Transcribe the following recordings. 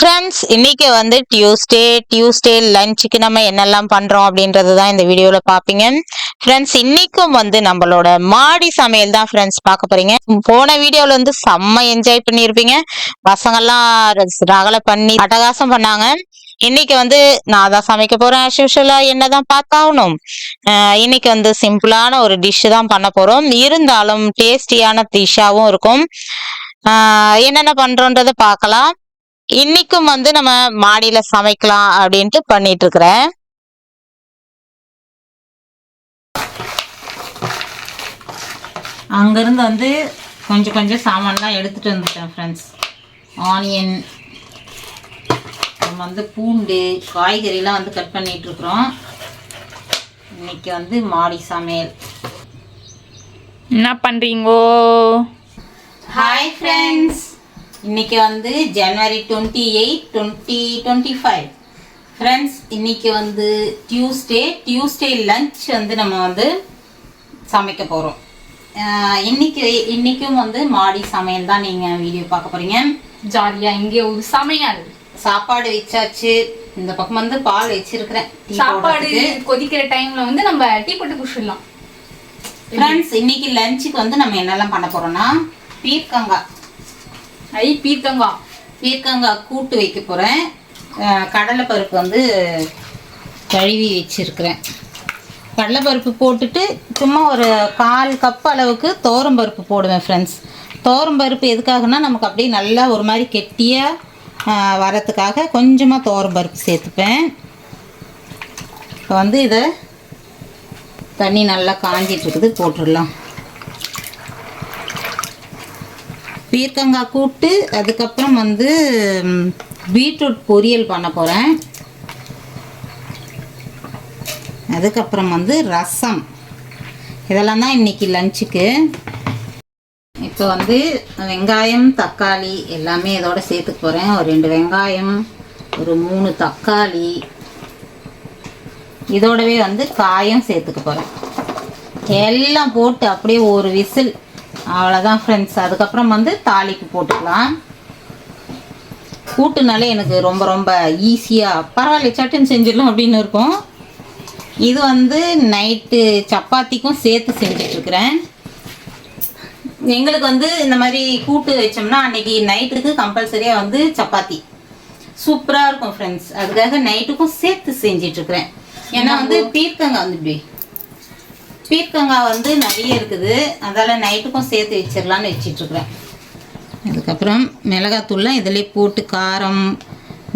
Friends இன்னைக்கு வந்து Tuesday Tuesday லஞ்சுக்கு நம்ம என்னெல்லாம் பண்றோம் அப்படின்றது தான் இந்த வீடியோல பாப்பீங்க. ஃப்ரெண்ட்ஸ் இன்னைக்கும் வந்து நம்மளோட மாடி சமையல் தான் ஃப்ரெண்ட்ஸ் பார்க்க போறீங்க. போன வீடியோல வந்து செம்ம என்ஜாய் பண்ணியிருப்பீங்க. பசங்கள்லாம் ரகலை பண்ணி அட்டகாசம் பண்ணாங்க. இன்னைக்கு வந்து நான் தான் சமைக்க போறேன் ஆஸ் யூஷுவலா என்னதான் பார்த்தாகணும். இன்னைக்கு வந்து சிம்பிளான ஒரு டிஷ்ஷு தான் பண்ண போறோம். இருந்தாலும் டேஸ்டியான டிஷ்ஷாகவும் இருக்கும். என்னென்ன பண்றோன்றதை பார்க்கலாம். இன்னைக்கும் வந்து நம்ம மாடியில சமைக்கலாம் அப்படின்ட்டு பண்ணிட்டு இருக்கிறேன் அங்கிருந்து வந்து கொஞ்சம் கொஞ்சம் சாமான்லாம் எடுத்துட்டு வந்துட்டேன் ஃப்ரெண்ட்ஸ் ஆனியன் நம்ம வந்து பூண்டு காய்கறிலாம் வந்து கட் பண்ணிட்டு இருக்கிறோம் இன்னைக்கு வந்து மாடி சமையல். என்ன பண்றீங்கோ? ஹாய் ஃப்ரெண்ட்ஸ் இன்னைக்கு வந்து ஜனவரி twenty eight twenty twenty five friends இன்னைக்கு வந்து டியூஸ்டே டியூஸ்டே லஞ்ச் வந்து நம்ம வந்து சமைக்க போகிறோம் இன்னைக்கு இன்னைக்கும் வந்து மாடி சமையல் தான் நீங்கள் வீடியோ பார்க்க போகிறீங்க ஜாலியா இங்கே ஒரு சமையல். சாப்பாடு வச்சாச்சு. இந்த பக்கம் வந்து பால் வச்சிருக்கிறேன். சாப்பாடு. கொதிக்கிற டைம்ல வந்து நம்ம டீ போட்டு குடிச்சிடலாம். ஃப்ரெண்ட்ஸ் இன்னைக்கு லஞ்சுக்கு வந்து நம்ம என்னெல்லாம் பண்ண போறோம்னா பீர்க்கங்காய் ஐ பீர்க்கங்காய் பீர்க்கங்காய் கூட்டு வைக்க போகிறேன் கடலைப்பருப்பு வந்து கழுவி வச்சிருக்கிறேன். கடலைப்பருப்பு போட்டுட்டு சும்மா ஒரு கால் கப் அளவுக்கு பருப்பு போடுவேன் ஃப்ரெண்ட்ஸ் பருப்பு எதுக்காகனா நமக்கு அப்படியே நல்லா ஒரு மாதிரி கெட்டியாக வரத்துக்காக கொஞ்சமாக பருப்பு சேர்த்துப்பேன். இப்போ வந்து இதை தண்ணி நல்லா காஞ்சிட்டு இருக்குது போட்டுடலாம். பீர்க்கங்காய் கூட்டு அதுக்கப்புறம் வந்து பீட்ரூட் பொரியல் பண்ண போகிறேன் அதுக்கப்புறம் வந்து ரசம். இதெல்லாம் தான் இன்றைக்கி லஞ்சுக்கு. இப்போ வந்து வெங்காயம் தக்காளி எல்லாமே இதோட சேர்த்துக்க போகிறேன் ஒரு ரெண்டு வெங்காயம் ஒரு மூணு தக்காளி. இதோடவே வந்து காயம் சேர்த்துக்க போகிறேன் எல்லாம் போட்டு அப்படியே ஒரு விசில் அவ்வளோதான் ஃப்ரெண்ட்ஸ் அதுக்கப்புறம் வந்து தாளிப்பு போட்டுக்கலாம். கூட்டுனாலே எனக்கு ரொம்ப ரொம்ப ஈஸியாக பரவாயில்ல சட்டுன்னு செஞ்சிடலாம் அப்படின்னு இருக்கும். இது வந்து நைட்டு சப்பாத்திக்கும் சேர்த்து செஞ்சிட்ருக்கிறேன். எங்களுக்கு வந்து இந்த மாதிரி கூட்டு வச்சோம்னா அன்னைக்கு நைட்டுக்கு கம்பல்சரியாக வந்து சப்பாத்தி. சூப்பராக இருக்கும் ஃப்ரெண்ட்ஸ் அதுக்காக நைட்டுக்கும் சேர்த்து செஞ்சிட்ருக்கிறேன். ஏன்னா வந்து பீர்க்கங்காய் வந்து இப்படி பீர்க்கங்காய் வந்து நிறைய இருக்குது. அதால் நைட்டுக்கும் சேர்த்து வச்சிடலான்னு வச்சிட்ருக்குறேன் அதுக்கப்புறம் மிளகாத்தூள்லாம் இதிலே போட்டு காரம்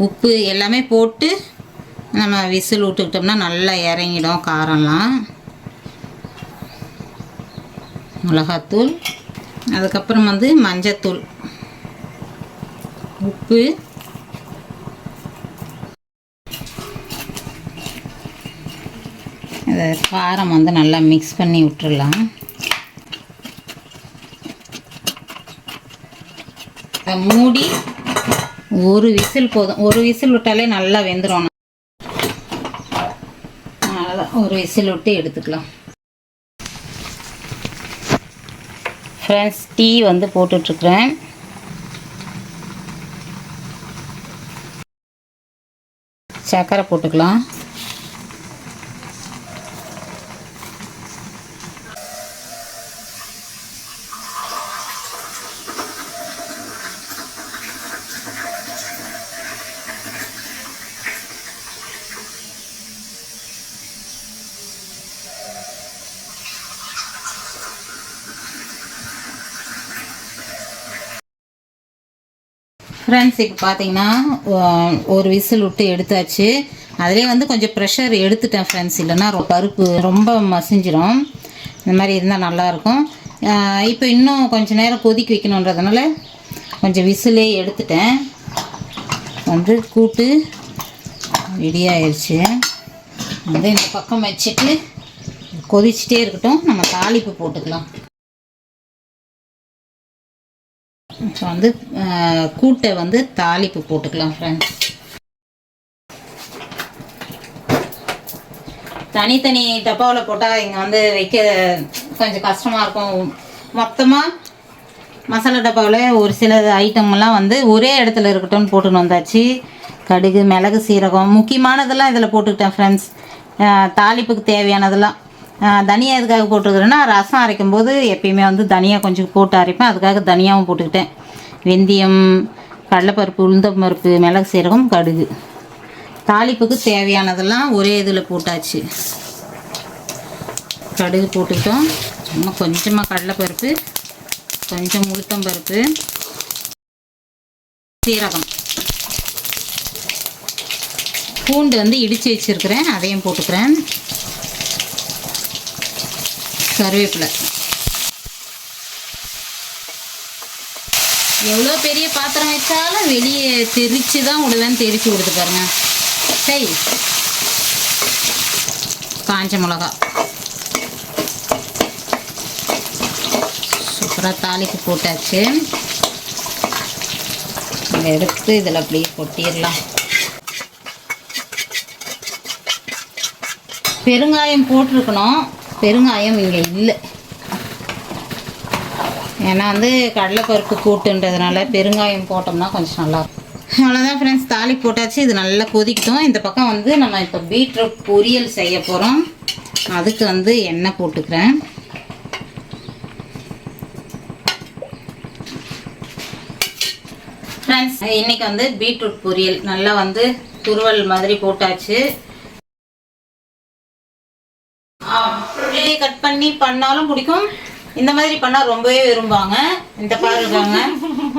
உப்பு எல்லாமே போட்டு நம்ம விசில் விட்டுக்கிட்டோம்னா நல்லா இறங்கிடும் காரம்லாம். மிளகாத்தூள் அதுக்கப்புறம் வந்து மஞ்சத்தூள் உப்பு இதை காரம் வந்து நல்லா மிக்ஸ் பண்ணி விட்டுடலாம். மூடி ஒரு விசில் போதும். ஒரு விசில் விட்டாலே நல்லா வெந்துடும் அவ்வளோதான் ஒரு விசில் விட்டு எடுத்துக்கலாம். ஃப்ரெண்ட்ஸ் டீ வந்து போட்டுட்ருக்குறேன். சர்க்கரை போட்டுக்கலாம். ஃப்ரெண்ட்ஸ் இப்போ பார்த்தீங்கன்னா ஒரு விசில் விட்டு எடுத்தாச்சு. அதிலே வந்து கொஞ்சம் ப்ரெஷர் எடுத்துட்டேன் ஃப்ரெண்ட்ஸ் இல்லைன்னா பருப்பு ரொம்ப மசிஞ்சிடும் இந்த மாதிரி இருந்தால் நல்லாயிருக்கும். இப்போ இன்னும் கொஞ்சம் நேரம் கொதிக்க வைக்கணுன்றதுனால கொஞ்சம் விசிலே எடுத்துட்டேன். வந்து கூட்டு ரெடி ஆயிடுச்சு வந்து இந்த பக்கம் வச்சுட்டு கொதிச்சிட்டே இருக்கட்டும். நம்ம தாளிப்பு போட்டுக்கலாம். இப்போ வந்து கூட்டை வந்து தாளிப்பு போட்டுக்கலாம் ஃப்ரெண்ட்ஸ் தனித்தனி டப்பாவில் போட்டால் இங்கே வந்து வைக்க கொஞ்சம் கஷ்டமாக இருக்கும். மொத்தமாக மசாலா டப்பாவில் ஒரு சில ஐட்டம்லாம் வந்து ஒரே இடத்துல இருக்கட்டும்னு போட்டுன்னு வந்தாச்சு. கடுகு மிளகு சீரகம் முக்கியமானதெல்லாம் இதில் போட்டுக்கிட்டேன் ஃப்ரெண்ட்ஸ் தாளிப்புக்கு தேவையானதெல்லாம். ஆஹ் தனியா எதுக்காக போட்டுருக்குறேன்னா ரசம் அரைக்கும் போது எப்பயுமே வந்து தனியாக கொஞ்சம் போட்டு அரைப்பேன். அதுக்காக தனியாகவும் போட்டுக்கிட்டேன். வெந்தயம் கடலைப்பருப்பு உளுந்தம் பருப்பு மிளகு சீரகம் கடுகு. தாளிப்புக்கு தேவையானதெல்லாம் ஒரே இதில் போட்டாச்சு. கடுகு போட்டுக்கிட்டோம். சும்மா கொஞ்சமாக கடலைப்பருப்பு கொஞ்சம் உளுத்தம் பருப்பு சீரகம். பூண்டு வந்து இடித்து வச்சுருக்கிறேன். அதையும் போட்டுக்கிறேன். கருவேப்பிலை. எவ்வளோ பெரிய பாத்திரம் வச்சாலும் வெளியே தெரிச்சு தான் விடுவேன் தெரிச்சு விடுது பாருங்க. சரி காஞ்ச மிளகா. சூப்பராக தாளிக்கு போட்டாச்சு. எடுத்து இதில் அப்படியே கொட்டிடலாம். பெருங்காயம் போட்டிருக்கணும். பெருங்காயம் இங்கே இல்லை. ஏன்னா வந்து கடலைப்பருப்பு கூட்டுன்றதுனால பெருங்காயம் போட்டோம்னா கொஞ்சம் நல்லா இருக்கும். அவ்வளோதான் ஃப்ரெண்ட்ஸ் தாலி போட்டாச்சு. இது நல்லா கொதிக்கட்டும். இந்த பக்கம் வந்து நம்ம இப்போ பீட்ரூட் பொரியல் செய்ய போகிறோம் அதுக்கு வந்து எண்ணெய் போட்டுக்கிறேன். ஃப்ரெண்ட்ஸ் இன்னைக்கு வந்து பீட்ரூட் பொரியல். நல்லா வந்து துருவல் மாதிரி போட்டாச்சு. உள்ளே கட் பண்ணி பண்ணாலும் பிடிக்கும். இந்த மாதிரி பண்ணா ரொம்பவே விரும்புவாங்க. இந்த பாருங்க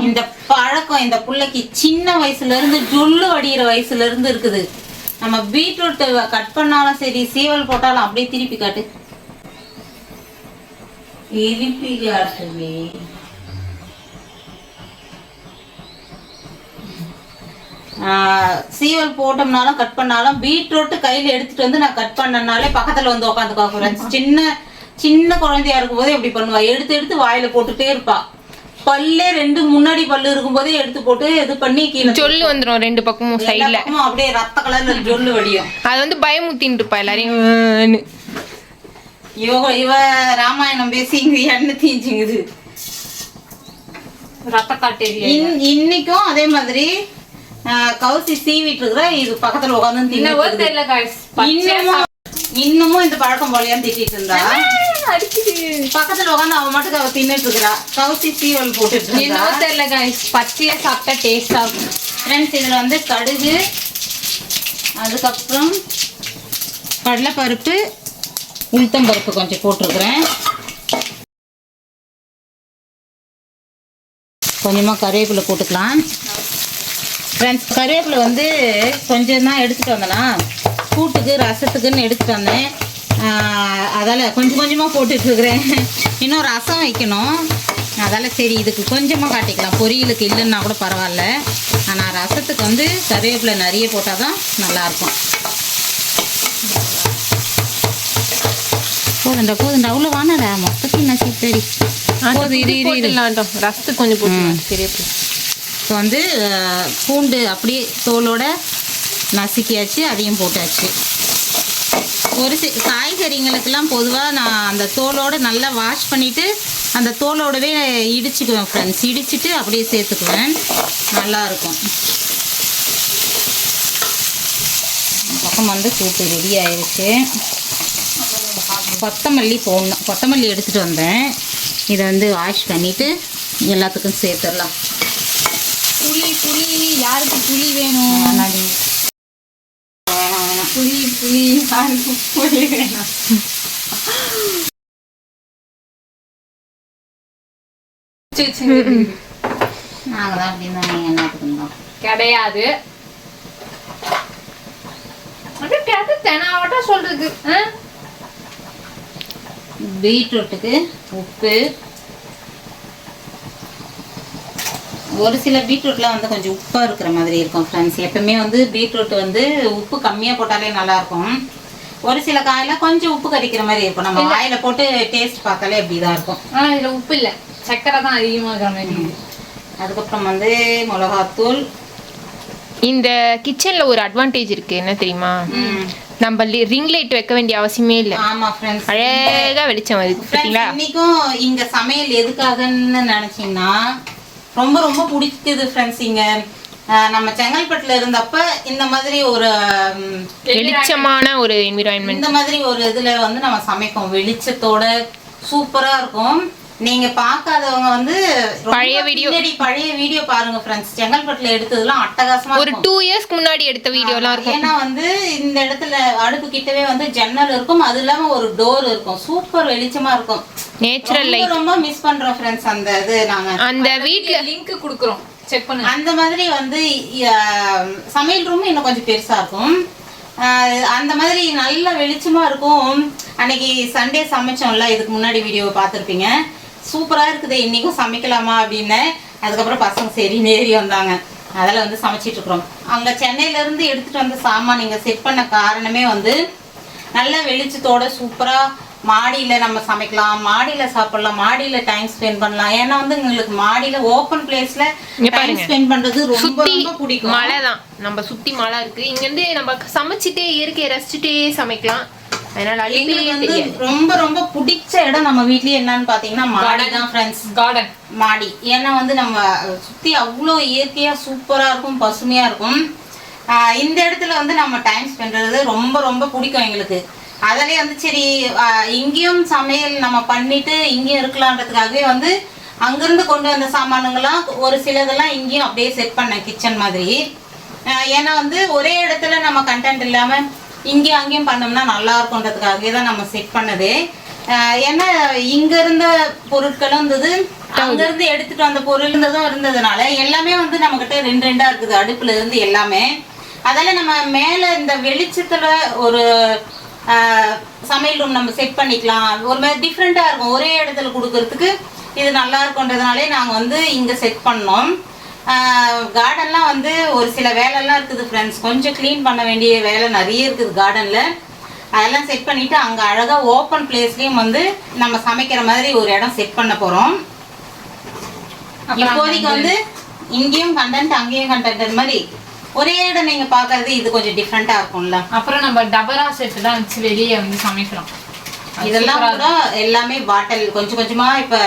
இந்த பழக்கம் இந்த பிள்ளைக்கு சின்ன வயசுல இருந்து ஜொல்லு அடிகிற வயசுல இருந்து இருக்குது. நம்ம பீட்ரூட் கட் பண்ணாலும் சரி சீவல் போட்டாலும் அப்படியே திருப்பி காட்டு. திருப்பி காட்டுவே சீவல் போட்டோம்னாலும் கட் பண்ணாலும் பீட்ரூட் கையில எடுத்துட்டு வந்து நான் கட் பண்ணனாலே பக்கத்துல வந்து உட்காந்துக்கோ ஃப்ரெண்ட்ஸ் சின்ன சின்ன குழந்தையா இருக்கும்போதே இப்படி பண்ணுவா. எடுத்து எடுத்து வாயில போட்டுட்டே இருப்பா. பல்லே ரெண்டு முன்னாடி பல்லு இருக்கும்போதே எடுத்து போட்டு இது பண்ணி கீழே சொல்லு வந்துரும் ரெண்டு பக்கமும் சைடுல அப்படியே ரத்த கலர்ல ஜொல்லு வடியும். அது வந்து பயமுத்தின்னு இருப்பா எல்லாரையும். இவ இவ ராமாயணம் பேசி இங்க எண்ணெய் தீஞ்சுங்குது. ரத்த காட்டேரியா இன்- இன்னைக்கும் அதே மாதிரி கவுசி சீவிட்டு இருக்கிற இது பக்கத்துல உட்காந்து இன்னமும் இன்னமும் இந்த பழக்கம் போலையான்னு திட்டிட்டு இருந்தா. பக்கத்துல உட்காந்து அவ மட்டும் அவ தின்னுட்டு இருக்கிறா. கவுசி சீவல் போட்டுட்டு என்னவோ தெரியல காய்ஸ் பச்சையா சாப்பிட்டா டேஸ்டா இருக்கும். ஃப்ரெண்ட்ஸ் இதுல வந்து கடுகு அதுக்கப்புறம் கடலைப்பருப்பு உளுத்தம் பருப்பு கொஞ்சம் போட்டிருக்கிறேன். கொஞ்சமாக கருவேப்பிலை போட்டுக்கலாம். ஃப்ரெண்ட்ஸ் கருவேப்பிலை வந்து கொஞ்சம் தான் எடுத்துகிட்டு வந்தேனா கூட்டுக்கு ரசத்துக்குன்னு எடுத்துகிட்டு வந்தேன். அதால கொஞ்சம் கொஞ்சமாக போட்டுட்ருக்குறேன் இன்னும் ரசம் வைக்கணும். அதால சரி இதுக்கு கொஞ்சமாக காட்டிக்கலாம். பொரியலுக்கு இல்லைன்னா கூட பரவாயில்ல. ஆனால் ரசத்துக்கு வந்து கருவேப்பிலை நிறைய போட்டால் தான் நல்லாயிருக்கும். போதுண்டா போதுண்டா. அவ்வளோ வானடா. மொத்தத்தையும் நசி சரி. போதும் இரு போட்டுடலாம்டோம் ரசத்துக்கு கொஞ்சம் போட்டு சரியா போய் இப்போ வந்து பூண்டு அப்படியே தோலோட நசுக்கியாச்சு அதையும் போட்டாச்சு. ஒரு சி காய்கறிங்களுக்கெல்லாம் பொதுவாக நான் அந்த தோலோடு நல்லா வாஷ் பண்ணிவிட்டு அந்த தோலோடவே இடிச்சுக்குவேன் ஃப்ரெண்ட்ஸ் இடிச்சிட்டு அப்படியே சேர்த்துக்குவேன். நல்லாயிருக்கும் பக்கம் வந்து கூட்டு ரெடி ஆயிடுச்சு கொத்தமல்லி போடணும். கொத்தமல்லி எடுத்துகிட்டு வந்தேன். இதை வந்து வாஷ் பண்ணிவிட்டு எல்லாத்துக்கும் சேர்த்துடலாம். புளி புளி யாருக்கு புளி வேணும்? புளி புளி யாருக்கு புளி வேணும்? கிடையாது. தெனாவட்டா சொல்றது? பீட்ரூட்டுக்கு உப்பு ஒரு சில பீட்ரூட்லாம் வந்து கொஞ்சம் உப்பாக இருக்கிற மாதிரி இருக்கும் ஃப்ரெண்ட்ஸ் எப்பவுமே வந்து பீட்ரூட் வந்து உப்பு கம்மியாக போட்டாலே நல்லா இருக்கும் ஒரு சில காயெல்லாம் கொஞ்சம் உப்பு கறிக்கிற மாதிரி இருக்கும். நம்ம வாயில போட்டு டேஸ்ட் பார்த்தாலே அப்படி தான் இருக்கும். ஆனா இதுல உப்பு இல்ல. சக்கரை தான் அதிகமா இருக்கிற மாதிரி. அதுக்கப்புறம் வந்து மிளகாத்தூள். இந்த கிச்சன்ல ஒரு அட்வான்டேஜ் இருக்கு. என்ன தெரியுமா? நம்ம ரிங் லைட் வைக்க வேண்டிய அவசியமே இல்லை. ஆமா ஃப்ரெண்ட்ஸ் அழகா வெளிச்சம் வருது இன்னைக்கும் இங்க சமையல் எதுக்காகன்னு நினைச்சீங்கன்னா ரொம்ப ரொம்ப பிடிக்குது ஃப்ரெண்ட்ஸ் இங்க. நம்ம செங்கல்பட்டுல இருந்தப்ப இந்த மாதிரி ஒரு வெளிச்சமான ஒரு என்விரான்மெண்ட் இந்த மாதிரி ஒரு இதுல வந்து நம்ம சமைப்போம். வெளிச்சத்தோட சூப்பரா இருக்கும். நீங்க பார்க்காதவங்க வந்து பழைய. பின்னாடி பழைய வீடியோ பாருங்க ஃப்ரெண்ட்ஸ் செங்கல்பட்டுல எடுத்ததெல்லாம் அட்டகாசமா ஒரு டூ இயர்ஸ்க்கு முன்னாடி எடுத்த வீடியோலாம் இருக்கும். ஏன்னா வந்து இந்த இடத்துல அடுப்பு கிட்டவே வந்து ஜன்னல் இருக்கும். அது இல்லாம ஒரு டோர் இருக்கும். சூப்பர் வெளிச்சமா இருக்கும். நேச்சுரல் ரொம்ப லைட் ரொம்ப மிஸ் பண்றோம் ஃப்ரெண்ட்ஸ் அந்த இது நாங்க. அந்த வீட்ல லிங்க் குடுக்குறோம். செக் பண்ணுங்க. அந்த மாதிரி வந்து சமையல் ரூம் இன்னும் கொஞ்சம் பெருசா இருக்கும். அந்த மாதிரி நல்ல வெளிச்சமா இருக்கும். அன்னைக்கு சண்டே சமைச்சோம்ல இதுக்கு முன்னாடி வீடியோ பார்த்துருப்பீங்க. சூப்பரா இருக்குது. இன்னைக்கும் சமைக்கலாமா அப்படின்னு. அதுக்கப்புறம் பசங்க சரி நேரி வந்தாங்க. அதில் வந்து சமைச்சிட்டு இருக்கிறோம். அங்க சென்னையில இருந்து எடுத்துட்டு வந்த சாமான் நீங்க செட் பண்ண காரணமே வந்து நல்ல வெளிச்சத்தோட சூப்பரா மாடியில நம்ம சமைக்கலாம் மாடியில சாப்பிடலாம் மாடியில டைம் ஸ்பெண்ட் பண்ணலாம். ஏன்னா வந்து எங்களுக்கு மாடியில ஓப்பன் பிளேஸ்ல டைம். ஸ்பெண்ட் பண்றது ரொம்ப ரொம்ப பிடிக்கும். மலை தான் நம்ம சுத்தி மலை இருக்கு. இங்க இருந்து நம்ம சமைச்சிட்டே இயற்கையை ரசிச்சுட்டே சமைக்கலாம். அதனால அழிப்பே வந்து ரொம்ப ரொம்ப பிடிச்ச இடம் நம்ம வீட்லயே என்னன்னு பாத்தீங்கன்னா மாடி தான் ஃப்ரெண்ட்ஸ் கார்டன் மாடி. ஏன்னா வந்து நம்ம சுத்தி அவ்வளோ இயற்கையா சூப்பரா இருக்கும் பசுமையா இருக்கும். இந்த இடத்துல வந்து நம்ம டைம் ஸ்பெண்ட் பண்றது ரொம்ப ரொம்ப பிடிக்கும் எங்களுக்கு. அதிலே வந்து சரி இங்கேயும் சமையல் நம்ம பண்ணிட்டு இங்கேயும் இருக்கலான்றதுக்காகவே வந்து அங்கிருந்து கொண்டு வந்த சாமானுங்கெல்லாம் ஒரு சிலதெல்லாம் இங்கேயும் அப்படியே செட் பண்ணேன் கிச்சன் மாதிரி. ஏன்னா வந்து ஒரே இடத்துல நம்ம கண்டென்ட் இல்லாம இங்கேயும் அங்கேயும் பண்ணோம்னா நல்லா இருக்கும்ன்றதுக்காகவே தான் நம்ம செட் பண்ணது. ஏன்னா இங்க இருந்த பொருட்களும் இருந்தது அங்க இருந்து எடுத்துட்டு வந்த பொருள் இருந்ததும் இருந்ததுனால எல்லாமே வந்து நம்ம கிட்ட ரெண்டு ரெண்டா இருக்குது. அடுப்புல இருந்து எல்லாமே. அதால நம்ம மேல இந்த வெளிச்சத்துல ஒரு சமையல் ரூம் நம்ம செட் பண்ணிக்கலாம். ஒரு மாதிரி டிஃப்ரெண்டா இருக்கும். ஒரே இடத்துல கொடுக்கறதுக்கு இது நல்லா இருக்குன்றதுனாலே நாங்க வந்து இங்க செட் பண்ணோம். கார்டன்லாம் வந்து ஒரு சில வேலைலாம் இருக்குது ஃப்ரெண்ட்ஸ் கொஞ்சம் க்ளீன் பண்ண வேண்டிய வேலை நிறைய இருக்குது கார்டனில் அதெல்லாம் செட் பண்ணிட்டு அங்கே அழகாக ஓப்பன் பிளேஸ்லேயும் வந்து நம்ம சமைக்கிற மாதிரி ஒரு இடம் செட் பண்ண போகிறோம் இப்போதைக்கு வந்து இங்கேயும் கண்டென்ட் அங்கேயும் கண்டென்ட் மாதிரி. ஒரே இடம் நீங்கள் பார்க்கறது இது கொஞ்சம் டிஃப்ரெண்ட்டாக இருக்கும்ல. அப்புறம் நம்ம டபரா செட் தான் வச்சு வெளியே வந்து சமைக்கிறோம். இதெல்லாம் கூட எல்லாமே பாட்டில் கொஞ்சம் கொஞ்சமா இப்ப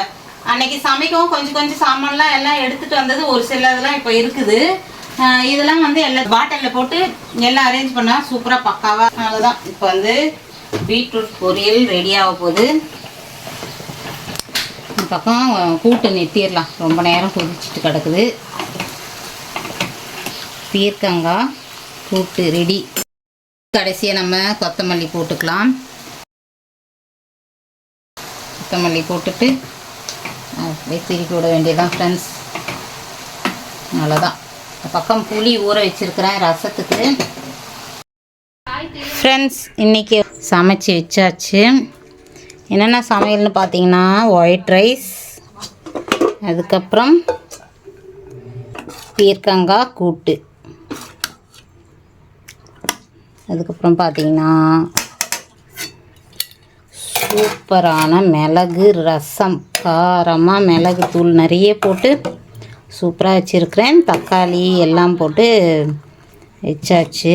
அன்னைக்கு சமைக்கவும் கொஞ்சம் கொஞ்சம் சாமான்லாம் எல்லாம் எடுத்துட்டு வந்தது ஒரு சிலதெல்லாம் இப்போ இருக்குது. இதெல்லாம் வந்து எல்லா பாட்டிலில் போட்டு எல்லாம் அரேஞ்ச் பண்ணால் சூப்பராக பக்காவாக அவ்வளோதான் இப்போ வந்து பீட்ரூட் பொரியல் ரெடி ஆக போகுது. இந்த பக்கம் கூட்டு நிறுத்திடலாம் ரொம்ப நேரம் கொதிச்சுட்டு கிடக்குது. பீர்க்கங்காய் கூட்டு ரெடி கடைசியாக நம்ம கொத்தமல்லி போட்டுக்கலாம். கொத்தமல்லி போட்டுட்டு அப்படியே திருப்பி விட வேண்டியதான் ஃப்ரெண்ட்ஸ் அவ்வளோதான் பக்கம் புளி ஊற வச்சிருக்கிறேன் ரசத்துக்கு. ஃப்ரெண்ட்ஸ் இன்றைக்கி சமைச்சு வச்சாச்சு. என்னென்ன சமையல்னு பார்த்தீங்கன்னா ஒயிட் ரைஸ் அதுக்கப்புறம் பீர்க்கங்காய் கூட்டு. அதுக்கப்புறம் பார்த்தீங்கன்னா சூப்பரான மிளகு ரசம். காரமாக மிளகு தூள் நிறைய போட்டு சூப்பராக வச்சுருக்கிறேன். தக்காளி எல்லாம் போட்டு வச்சாச்சு.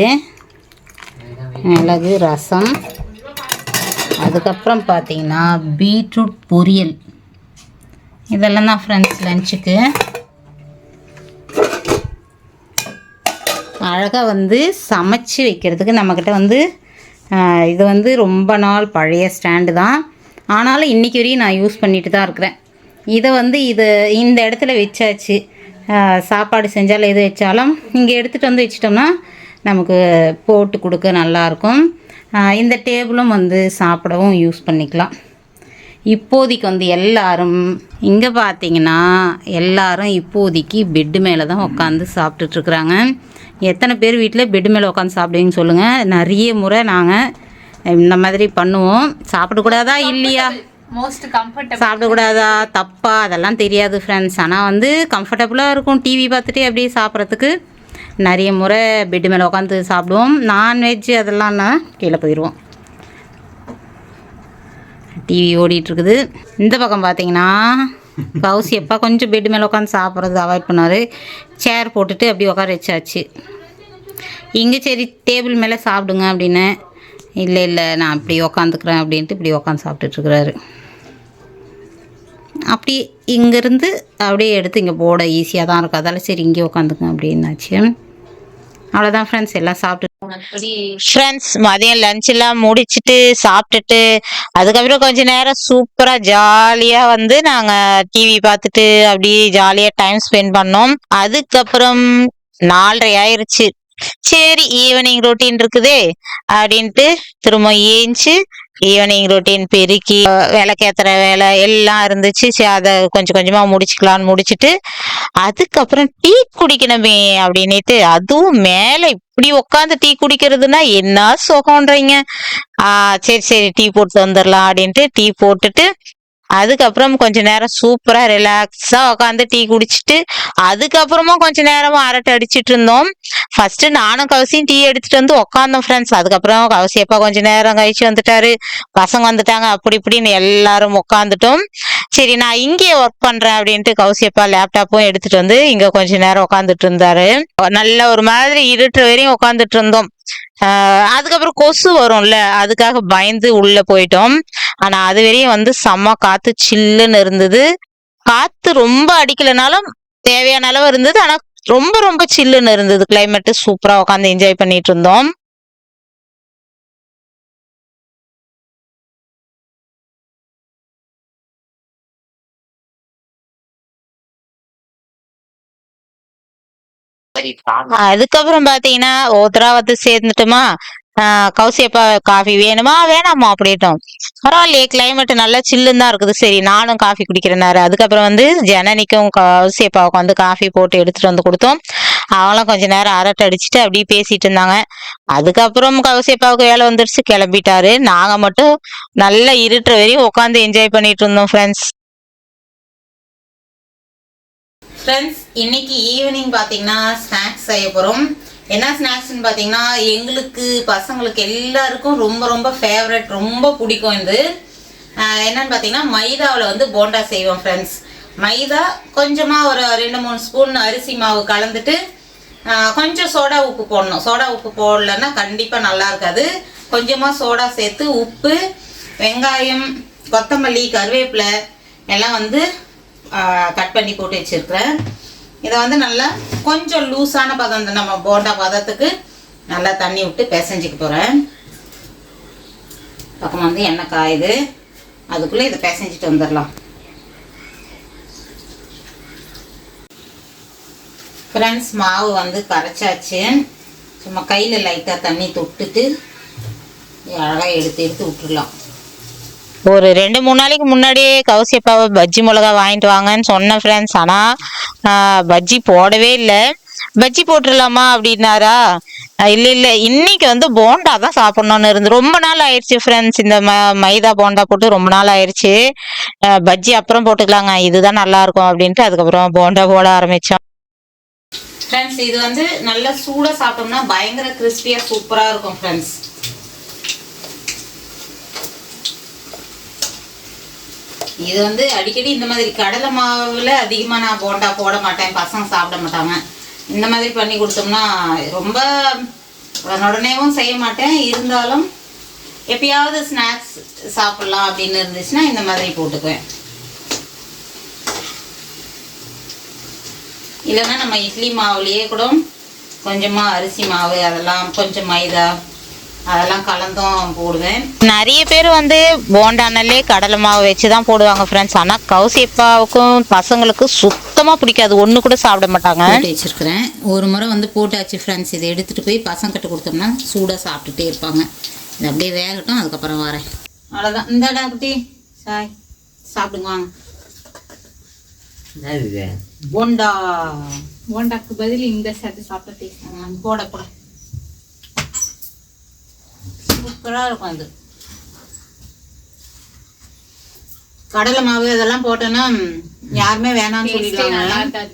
மிளகு ரசம். அதுக்கப்புறம் பார்த்தீங்கன்னா பீட்ரூட் பொரியல். இதெல்லாம் தான் ஃப்ரெண்ட்ஸ் லஞ்சுக்கு அழகாக வந்து சமைச்சு வைக்கிறதுக்கு நம்மக்கிட்ட வந்து இது வந்து ரொம்ப நாள் பழைய ஸ்டாண்டு தான். ஆனாலும் இன்றைக்கி வரையும் நான் யூஸ் பண்ணிட்டு தான் இருக்கிறேன். இதை வந்து இது இந்த இடத்துல வச்சாச்சு. சாப்பாடு செஞ்சாலும் எது வச்சாலும் இங்கே எடுத்துகிட்டு வந்து வச்சிட்டோம்னா நமக்கு போட்டு கொடுக்க நல்லாயிருக்கும் இந்த டேபிளும் வந்து சாப்பிடவும் யூஸ் பண்ணிக்கலாம். இப்போதைக்கு வந்து எல்லாரும் இங்கே பார்த்தீங்கன்னா எல்லாரும் இப்போதைக்கு பெட்டு மேலே தான் உட்காந்து சாப்பிட்டுட்ருக்குறாங்க எத்தனை பேர் வீட்டில் பெட்டு மேலே உட்காந்து சாப்பிடுவீங்கன்னு சொல்லுங்கள் நிறைய முறை நாங்கள் இந்த மாதிரி பண்ணுவோம். சாப்பிடக்கூடாதா இல்லையா? மோஸ்ட் கம்ஃபர்டபுள் சாப்பிடக்கூடாதா? தப்பா? அதெல்லாம் தெரியாது ஃப்ரெண்ட்ஸ் ஆனால் வந்து கம்ஃபர்டபுளாக இருக்கும் டிவி பார்த்துட்டு அப்படியே சாப்பிட்றதுக்கு. நிறைய முறை பெட்டு மேலே உட்காந்து சாப்பிடுவோம். நான்வெஜ் அதெல்லாம்னா கீழே போயிடுவோம். டிவி ஓடிட்டுருக்குது இந்த பக்கம் பார்த்தீங்கன்னா கவுசி எப்பா கொஞ்சம் பெட் மேலே உட்காந்து சாப்பிட்றது அவாய்ட் பண்ணார். சேர் போட்டுட்டு அப்படியே உட்கார வச்சாச்சு. இங்கே சரி டேபிள் மேலே சாப்பிடுங்க அப்படின்னு. இல்லை இல்லை நான் இப்படி உக்காந்துக்கிறேன் அப்படின்ட்டு இப்படி உக்காந்து சாப்பிட்டுட்ருக்குறாரு அப்படி இங்கேருந்து அப்படியே எடுத்து இங்கே போட ஈஸியாக தான் இருக்கும். அதால் சரி இங்கே உக்காந்துங்க அப்படின்னாச்சு. அவ்வளோதான் ஃப்ரெண்ட்ஸ் எல்லாம் சாப்பிட்டு ஃப்ரெண்ட்ஸ் மதியம் லஞ்ச் எல்லாம் முடிச்சிட்டு சாப்பிட்டுட்டு அதுக்கப்புறம் கொஞ்ச நேரம் சூப்பரா ஜாலியா வந்து நாங்க டிவி பார்த்துட்டு அப்படியே ஜாலியா டைம் ஸ்பெண்ட் பண்ணோம். அதுக்கப்புறம் நாலரை ஆயிருச்சு. சரி ஈவினிங் ரொட்டீன் இருக்குதே அப்படின்ட்டு திரும்ப ஏஞ்சி ஈவினிங் ரொட்டீன் பெருக்கி அஹ், விளக்கேத்துற வேலை எல்லாம் இருந்துச்சு. சரி அதை கொஞ்சம் கொஞ்சமாக முடிச்சுக்கலான்னு முடிச்சிட்டு அதுக்கப்புறம் டீ குடிக்கணுமே அப்படின்ட்டு அதுவும் மேலே இப்படி உட்காந்து டீ குடிக்கிறதுனா என்ன சுகம்ன்றீங்க? ஆ சரி சரி டீ போட்டு வந்துடலாம் அப்படின்ட்டு டீ போட்டுட்டு அதுக்கப்புறம் கொஞ்ச நேரம் சூப்பரா ரிலாக்ஸா உட்காந்து டீ குடிச்சிட்டு அதுக்கப்புறமா கொஞ்ச நேரமும் அரட்டை அடிச்சிட்டு இருந்தோம். ஃபர்ஸ்ட் நானும் கவசியும் டீ எடுத்துட்டு வந்து உட்காந்தோம் ஃப்ரெண்ட்ஸ் அதுக்கப்புறம் கவசியப்பா கொஞ்ச நேரம் கழிச்சு வந்துட்டாரு. பசங்க வந்துட்டாங்க. அப்படி இப்படின்னு எல்லாரும் உட்காந்துட்டோம் சரி நான் இங்கேயே ஒர்க் பண்றேன் அப்படின்ட்டு கௌசியப்பா லேப்டாப்பும் எடுத்துட்டு வந்து இங்க கொஞ்ச நேரம் உட்காந்துட்டு இருந்தாரு. நல்ல ஒரு மாதிரி இருட்டுற வரையும் உட்காந்துட்டு இருந்தோம். அதுக்கப்புறம் கொசு வரும்ல அதுக்காக பயந்து உள்ள போயிட்டோம். ஆனா அது வரையும் வந்து செம்ம காத்து சில்லுன்னு இருந்தது. காத்து ரொம்ப அடிக்கலைனாலும் தேவையான அளவு இருந்தது. ஆனா ரொம்ப ரொம்ப சில்லுன்னு இருந்தது. கிளைமேட் சூப்பரா உட்காந்து என்ஜாய் பண்ணிட்டு இருந்தோம். அதுக்கப்புறம் பாத்தீங்கன்னா ஒருத்தரா வந்து சேர்ந்துட்டுமா? கௌசியப்பா காஃபி வேணுமா? வேணாமா அப்படின்ட்டோம். பரவாயில்லையே கிளைமேட் நல்லா சில்லுன்னு தான் இருக்குது. சரி நானும் காஃபி குடிக்கிறேனாரு அதுக்கப்புறம் வந்து ஜனனிக்கும் கௌசியப்பாவுக்கும் வந்து காஃபி போட்டு எடுத்துட்டு வந்து கொடுத்தோம். அவங்களும் கொஞ்ச நேரம் அரட்டை அடிச்சுட்டு அப்படியே பேசிட்டு இருந்தாங்க. அதுக்கப்புறம் கௌசியப்பாவுக்கு வேலை வந்துடுச்சு கிளம்பிட்டாரு. நாங்க மட்டும் நல்லா இருட்டுற வரையும் உட்காந்து என்ஜாய் பண்ணிட்டு இருந்தோம் ஃப்ரெண்ட்ஸ் ஃப்ரெண்ட்ஸ் இன்னைக்கு ஈவினிங் பார்த்தீங்கன்னா ஸ்நாக்ஸ் செய்ய போகிறோம் என்ன ஸ்நாக்ஸ்ன்னு பார்த்தீங்கன்னா எங்களுக்கு பசங்களுக்கு எல்லாருக்கும் ரொம்ப ரொம்ப ஃபேவரட் ரொம்ப பிடிக்கும் இது. என்னன்னு பார்த்தீங்கன்னா மைதாவில் வந்து போண்டா செய்வோம் ஃப்ரெண்ட்ஸ் மைதா கொஞ்சமாக ஒரு ரெண்டு மூணு ஸ்பூன் அரிசி மாவு கலந்துட்டு கொஞ்சம் சோடா உப்பு போடணும். சோடா உப்பு போடலன்னா கண்டிப்பாக நல்லா இருக்காது. கொஞ்சமாக சோடா சேர்த்து உப்பு வெங்காயம் கொத்தமல்லி கருவேப்பிலை எல்லாம் வந்து கட் பண்ணி போட்டு வச்சுருக்கிறேன். இதை வந்து நல்லா கொஞ்சம் லூஸான பதம் இந்த நம்ம போண்டா பதத்துக்கு நல்லா தண்ணி விட்டு பிசைஞ்சிக்க போகிறேன் பக்கம் வந்து எண்ணெய் காயுது. அதுக்குள்ளே இதை பிசைஞ்சிட்டு வந்துடலாம். ஃப்ரெண்ட்ஸ் மாவு வந்து கரைச்சாச்சு. சும்மா கையில் லைட்டாக தண்ணி தொட்டுட்டு அழகாக எடுத்து எடுத்து விட்டுடலாம். ஒரு ரெண்டு மூணு நாளைக்கு முன்னாடியே கௌசியப்பாவை பஜ்ஜி மிளகா வாங்கிட்டு வாங்கன்னு சொன்னேன் ஃப்ரெண்ட்ஸ் ஆனால் பஜ்ஜி போடவே இல்லை. பஜ்ஜி போட்டுடலாமா அப்படின்னாரா? இல்லை இல்லை. இன்னைக்கு வந்து போண்டா தான் சாப்பிட்ணுன்னு இருந்து ரொம்ப நாள் ஆயிடுச்சு ஃப்ரெண்ட்ஸ் இந்த ம மைதா போண்டா போட்டு ரொம்ப நாள் ஆயிடுச்சு. பஜ்ஜி அப்புறம் போட்டுக்கலாங்க. இதுதான் நல்லா இருக்கும் அப்படின்ட்டு அதுக்கப்புறம் போண்டா போட ஆரம்பித்தோம் ஃப்ரெண்ட்ஸ் இது வந்து நல்லா சூடாக சாப்பிட்டோம்னா பயங்கர கிறிஸ்பியாக சூப்பராக இருக்கும் ஃப்ரெண்ட்ஸ் இது வந்து அடிக்கடி இந்த மாதிரி கடலை மாவில் அதிகமாக நான் போண்டா போட மாட்டேன். பசங்க சாப்பிட மாட்டாங்க. இந்த மாதிரி பண்ணி கொடுத்தோம்னா ரொம்ப உடனேவும் செய்ய மாட்டேன். இருந்தாலும் எப்பயாவது ஸ்நாக்ஸ் சாப்பிடலாம் அப்படின்னு இருந்துச்சுன்னா இந்த மாதிரி போட்டுக்குவேன். இல்லைன்னா நம்ம இட்லி மாவுலேயே கூட கொஞ்சமாக அரிசி மாவு அதெல்லாம் கொஞ்சம் மைதா அதெல்லாம் கலந்தும் போடுவேன். நிறைய பேர் வந்து போண்டானலே கடலை மாவு வச்சு தான் போடுவாங்க ஃப்ரெண்ட்ஸ் ஆனால் கௌசியப்பாவுக்கும் பசங்களுக்கு சுத்தமாக பிடிக்காது. ஒன்று கூட சாப்பிட மாட்டாங்க. வச்சிருக்கிறேன். ஒரு முறை வந்து போட்டாச்சு ஃப்ரெண்ட்ஸ் இதை எடுத்துகிட்டு போய் பசங்கிட்ட கொடுத்தோம்னா சூடாக சாப்பிட்டுட்டே இருப்பாங்க. இது அப்படியே வேகட்டும் அதுக்கப்புறம் வரேன். அவ்வளோதான் இந்தாடா குட்டி சாய் சாப்பிடுங்க வாங்க. போண்டா. போண்டாக்கு பதில் இந்த சேர்த்து சாப்பிட்ட போட போட. சூப்பராக இருக்கும் அது. கடலை மாவு இதெல்லாம் போட்டோன்னா யாருமே வேணாம்னு சொல்லிடுவாங்க.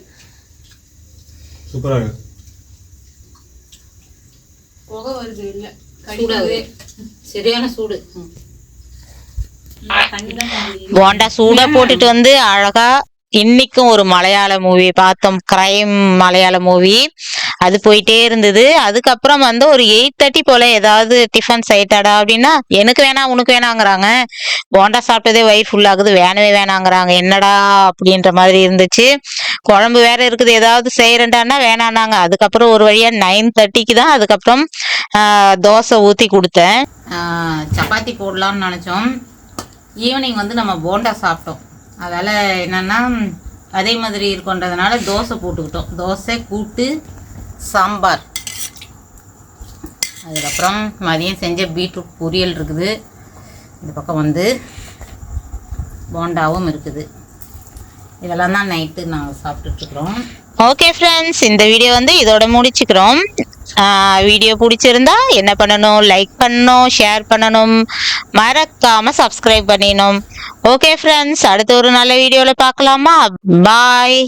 சூப்பராக இருக்கு. புகை வருது இல்ல. கடிக்குது சரியான சூடு. போண்டா சூடா போட்டுட்டு வந்து அழகா இன்னைக்கும் ஒரு மலையாள மூவி பார்த்தோம். கிரைம் மலையாள மூவி அது போயிட்டே இருந்தது. அதுக்கப்புறம் வந்து ஒரு எயிட் தேர்ட்டி போல ஏதாவது டிஃபன் சைட்டாடா அப்படின்னா எனக்கு வேணாம் உனக்கு வேணாங்கிறாங்க. போண்டா சாப்பிட்டதே வயிறு ஃபுல்லாகுது வேணவே வேணாங்கிறாங்க. என்னடா? அப்படின்ற மாதிரி இருந்துச்சு. குழம்பு வேற இருக்குது. ஏதாவது செய்யறேன்டான்னா வேணான்னாங்க அதுக்கப்புறம் ஒரு வழியா நைன் தேர்ட்டிக்கு தான் அதுக்கப்புறம் தோசை ஊற்றி கொடுத்தேன். சப்பாத்தி போடலாம்னு நினச்சோம். ஈவினிங் வந்து நம்ம போண்டா சாப்பிட்டோம். அதால் என்னென்னா அதே மாதிரி இருக்குன்றதுனால தோசை போட்டுக்கிட்டோம். தோசை கூட்டு சாம்பார். அதுக்கப்புறம் மதியம் செஞ்ச பீட்ரூட் பொரியல் இருக்குது. இந்த பக்கம் வந்து போண்டாவும் இருக்குது. இதெல்லாம் தான் நைட்டு நாங்கள் சாப்பிட்டுட்ருக்குறோம். ஓகே ஃப்ரெண்ட்ஸ் இந்த வீடியோ வந்து இதோட முடிச்சுக்கிறோம். வீடியோ பிடிச்சிருந்தா என்ன பண்ணணும்? லைக் பண்ணணும் ஷேர் பண்ணணும். மறக்காம சப்ஸ்கிரைப் பண்ணிடணும். ஓகே ஃப்ரெண்ட்ஸ் அடுத்த ஒரு நல்ல வீடியோவில் பார்க்கலாமா? பாய்